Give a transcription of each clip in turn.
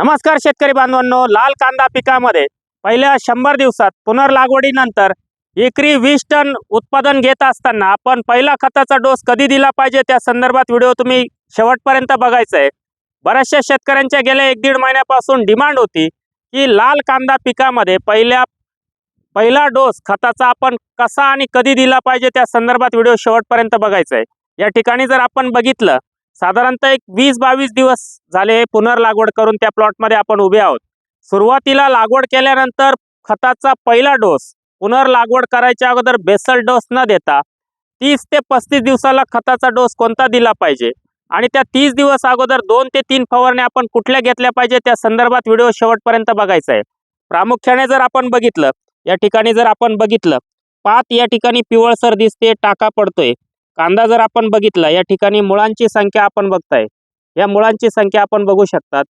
नमस्कार शेतकरी बांधवांनो लाल कांदा पिकामध्ये पहिल्या शंभर दिवसात पुनर्लागवडीनंतर एकरी वीस टन उत्पादन घेत असताना आपण पहिला खताचा डोस कधी दिला पाहिजे? त्या संदर्भात व्हिडिओ तुम्ही शेवटपर्यंत बघायचा आहे बऱ्याचशा शेतकऱ्यांच्या गेल्या एक दीड महिन्यापासून डिमांड होती की लाल कांदा पिकामध्ये पहिल्या पहिला डोस खताचा आपण कसा आणि कधी दिला पाहिजे? त्या संदर्भात व्हिडिओ शेवटपर्यंत बघायचा आहे या ठिकाणी जर आपण बघितलं साधारणतः एक वीस बावीस दिवस झाले पुनर्लागवड करून त्या प्लॉटमध्ये आपण उभे आहोत. सुरुवातीला लागवड केल्यानंतर खताचा पहिला डोस पुनर्लागवड करायच्या अगोदर बेसल डोस न देता तीस ते पस्तीस दिवसाला खताचा डोस कोणता दिला पाहिजे? आणि त्या तीस दिवस अगोदर दोन ते तीन फवारण्या आपण कुठल्या घेतल्या पाहिजे? त्या संदर्भात व्हिडिओ शेवटपर्यंत बघायचा आहे. प्रामुख्याने जर आपण बघितलं या ठिकाणी जर आपण बघितलं पात या ठिकाणी पिवळसर दिसते टाका पडतोय. कांदा जर आपण बघितला या ठिकाणी मुळांची संख्या आपण बघताय. या मुळांची संख्या आपण बघू शकतात.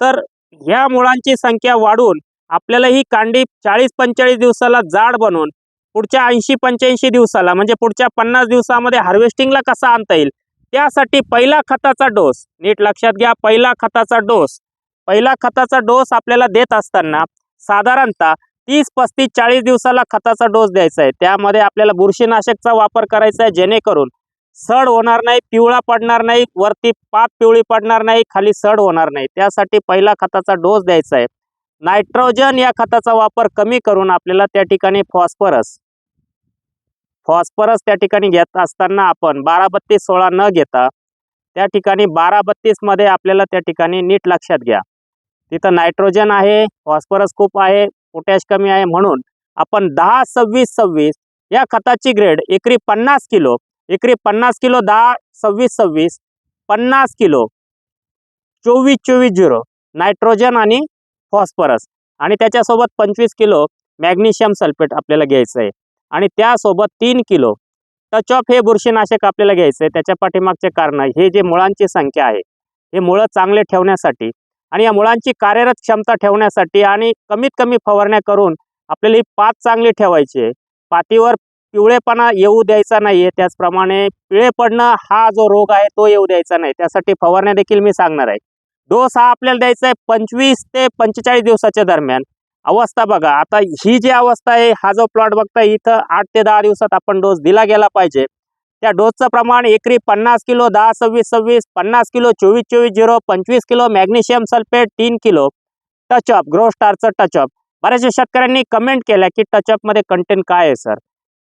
तर ह्या मुळांची संख्या वाढून आपल्याला ही कांडी चाळीस पंचेचाळीस दिवसाला जाड बनवून पुढच्या ऐंशी पंच्याऐंशी दिवसाला म्हणजे पुढच्या पन्नास दिवसामध्ये हार्वेस्टिंगला कसा आणता येईल? त्यासाठी पहिला खताचा डोस नीट लक्षात घ्या पहिला खताचा डोस पहिला खताचा डोस आपल्याला देत असताना साधारणतः तीस पस्तीस चाळीस दिवसाला खताचा डोस द्यायचा आहे. त्यामध्ये आपल्याला बुरशीनाशकचा वापर करायचा आहे जेणेकरून सड होणार नाही पिवळा पडणार नाही वरती पात पिवळी पडणार नाही खाली सड होणार नाही. त्यासाठी पहिला खताचा डोस द्यायचा आहे. नायट्रोजन या खताचा वापर कमी करून आपल्याला त्या ठिकाणी फॉस्फरस फॉस्फरस त्या ठिकाणी घेत असताना आपण बारा बत्तीस सोळा न घेता त्या ठिकाणी बारा बत्तीसमध्ये आपल्याला त्या ठिकाणी नीट लक्षात घ्या. तिथं नायट्रोजन आहे फॉस्फरस खूप आहे पोटॅश कमी आहे म्हणून आपण दहा सव्वीस सव्वीस या खताची ग्रेड एकरी पन्नास किलो एकरी पन्नास किलो दहा सव्वीस सव्वीस पन्नास किलो चोवीस चोवीस झिरो नायट्रोजन आणि फॉस्फरस आणि त्याच्यासोबत पंचवीस किलो मॅग्नेशियम सल्फेट आपल्याला घ्यायचं आहे. आणि त्यासोबत तीन किलो टच ऑफ हे बुरशीनाशक आपल्याला घ्यायचं आहे. त्याच्या पाठीमागचे कारण हे जे मुळांची संख्या आहे हे मुळं चांगले ठेवण्यासाठी आणि या मुळांची कार्यरत क्षमता ठेवण्यासाठी आणि कमीत कमी फवारण्या करून आपल्याला ही पात चांगली ठेवायची आहे. पातीवर पिवळेपणा येऊ द्यायचा नाही आहे त्याचप्रमाणे पिळे पडणं हा जो रोग आहे तो येऊ द्यायचा नाही. त्यासाठी फवारण्या देखील मी सांगणार आहे. डोस हा आपल्याला द्यायचा आहे पंचवीस ते पंचेचाळीस दिवसाच्या दरम्यान. अवस्था बघा. आता ही जी अवस्था आहे हा जो प्लॉट बघताय इथं आठ ते दहा दिवसात आपण डोस दिला गेला पाहिजे. त्या डोसचं प्रमाण एकरी पन्नास किलो दहा सव्वीस सव्वीस पन्नास किलो चोवीस चोवीस झिरो पंचवीस किलो मॅग्नेशियम सल्फेट तीन किलो. टचअप ग्रो स्टारचं टचअप बऱ्याचशा शेतकऱ्यांनी कमेंट केल्या की टचअपमध्ये कंटेंट काय आहे सर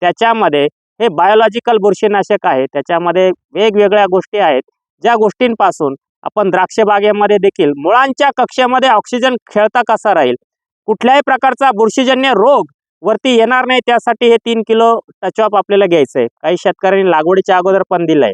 त्याच्यामध्ये हे बायोलॉजिकल बुरशीनाशक आहे. त्याच्यामध्ये वेगवेगळ्या गोष्टी आहेत. ज्या गोष्टींपासून आपण द्राक्षबागेमध्ये देखील मुळांच्या कक्षेमध्ये ऑक्सिजन खेळता कसा राहील? कुठल्याही प्रकारचा बुरशीजन्य रोग वरती येणार नाही त्यासाठी हे तीन किलो टचअप आपल्याला घ्यायचं आहे काही शेतकऱ्यांनी लागवडीच्या अगोदर पण दिलाय.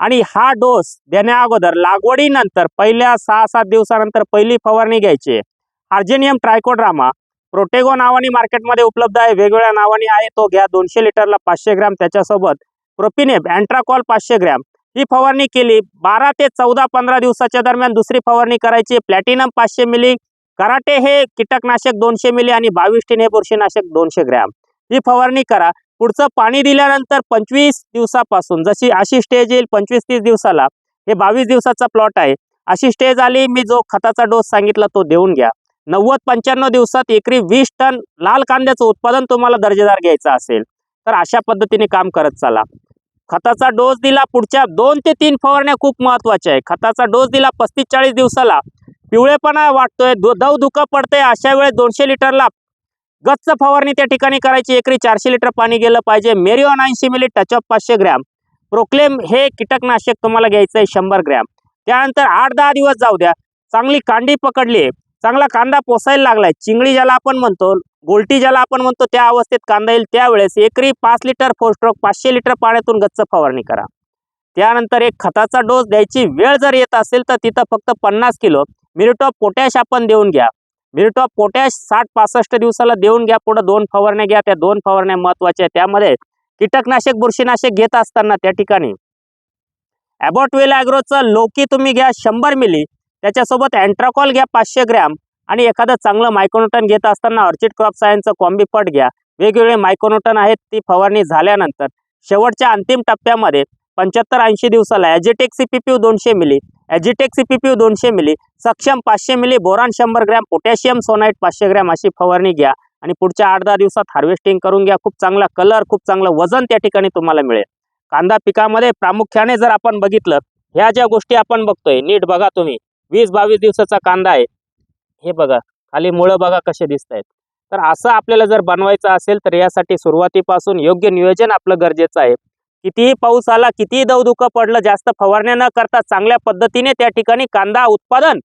आणि हा डोस देण्या अगोदर लागवडीनंतर पहिल्या सहा सात दिवसानंतर पहिली फवारणी घ्यायची. आर्जेनियम हार्जेनियम ट्रायकोड्रामा प्रोटेगो नावाने मार्केटमध्ये उपलब्ध आहे. वेगवेगळ्या नावाने आहे तो. घ्या दोनशे लिटरला पाचशे ग्रॅम. त्याच्यासोबत प्रोपिनेब अँट्राकॉल पाचशे ग्रॅम. ही फवारणी केली बारा ते चौदा पंधरा दिवसाच्या दरम्यान दुसरी फवारणी करायची. प्लॅटिनम पाचशे मिली कराटे हे कीटकनाशक दोनशे मिली आणि बावीस टीन हे बुरशीनाशक दोनशे ग्रॅम. ही फवारणी करा. पुढचं पाणी दिल्यानंतर पंचवीस दिवसापासून जशी अशी स्टेज येईल पंचवीस तीस दिवसाला हे बावीस दिवसाचा प्लॉट आहे. अशी स्टेज आली मी जो खताचा डोस सांगितला तो देऊन घ्या. नव्वद पंच्याण्णव दिवसात एकरी वीस टन लाल कांद्याचं उत्पादन तुम्हाला दर्जेदार घ्यायचं असेल तर अशा पद्धतीने काम करत चला. खताचा डोस दिला पुढच्या दोन ते तीन फवारण्या खूप महत्त्वाच्या आहे खताचा डोस दिला पस्तीस चाळीस दिवसाला पिवळेपणा वाटतोय दु- दव धुकं पडतंय अशा वेळेस दोनशे लिटरला गच्च फवारणी त्या ठिकाणी करायची एकरी चारशे लिटर पाणी गेलं पाहिजे. मेरिओन ऐंशी मिली टचअप पाचशे ग्रॅम. प्रोक्लेम हे कीटकनाशक तुम्हाला घ्यायचं आहे शंभर ग्रॅम. त्यानंतर आठ दहा दिवस जाऊ द्या. चांगली कांडी पकडली आहे. चांगला कांदा पोसायला लागलाय. चिंगळी ज्याला आपण म्हणतो गोलटी ज्याला आपण म्हणतो त्या अवस्थेत कांदा येईल त्यावेळेस एकरी पाच लिटर फोर स्ट्रोक पाचशे लिटर पाण्यातून गच्च फवारणी करा. त्यानंतर एक खताचा डोस द्यायची. वेळ जर येत असेल तर तिथं फक्त पन्नास किलो मिरिटॉप पोटॅश आपण देऊन घ्या. मिरिटॉप पोटॅश साठ पासष्ट दिवसाला देऊन घ्या पुढे दोन फवारण्या घ्या त्या दोन फवारण्या महत्त्वाच्या आहेत. त्यामध्ये कीटकनाशक बुरशीनाशक घेत असताना त्या ठिकाणी ॲबॉटवेल ॲग्रोचं लोकी तुम्ही घ्या शंभर मिली त्याच्यासोबत अँट्राकॉल घ्या पाचशे ग्रॅम आणि एखादं चांगलं मायक्रोनोटन घेत असताना ऑर्चिड क्रॉप सायन्सचं कॉम्बीपट घ्या. वेगवेगळे मायक्रोनोटन आहेत ती फवारणी झाल्यानंतर शेवटच्या अंतिम टप्प्यामध्ये पंच्याहत्तर ऐंशी दिवसाला ॲजिटेक सी पी पी दोनशे मिली. ॲजिटेक सी पी पी दोनशे मिली. सक्षम पाचशे मिली. बोरान शंभर ग्रॅम. पोटॅशियम सोनाईट पाचशे ग्रॅम अशी फवारणी घ्या. आणि पुढच्या आठ दहा दिवसात हार्वेस्टिंग करून घ्या. खूप चांगला कलर खूप चांगलं वजन त्या ठिकाणी तुम्हाला मिळेल. कांदा पिकामध्ये प्रामुख्याने जर आपण बघितलं ह्या ज्या गोष्टी आपण बघतोय नीट बघा तुम्ही. वीस बावीस दिवसाचा कांदा आहे. हे बघा. खाली मुळं बघा कसे दिसत आहेत तर असं आपल्याला जर बनवायचं असेल तर यासाठी सुरुवातीपासून योग्य नियोजन आपलं गरजेचं आहे. कितीही पाऊस आला कितीही दवदुखं पडलं जास्त फवारण्या न करता चांगल्या पद्धतीने त्या ठिकाणी कांदा उत्पादन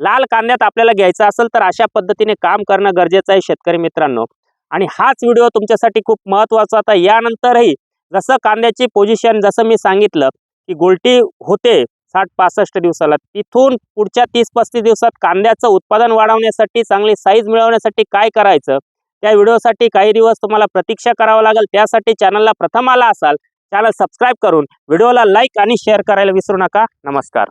लाल कांद्यात आपल्याला घ्यायचं असेल तर अशा पद्धतीने काम करणं गरजेचं आहे शेतकरी मित्रांनो. आणि हाच व्हिडिओ तुमच्यासाठी खूप महत्त्वाचा होता. यानंतरही जसं कांद्याची पोझिशन जसं मी सांगितलं की गोलटी होते साठ पासष्ट दिवसाला तिथून पुढच्या तीस पस्तीस दिवसात कांद्याचं उत्पादन वाढवण्यासाठी चांगली साईज मिळवण्यासाठी काय करायचं? त्या व्हिडिओसाठी काही दिवस तुम्हाला प्रतीक्षा करावं लागेल. त्यासाठी चॅनलला प्रथम आला असाल चॅनल सबस्क्राईब करून व्हिडिओला लाईक आणि शेअर करायला विसरू नका. नमस्कार.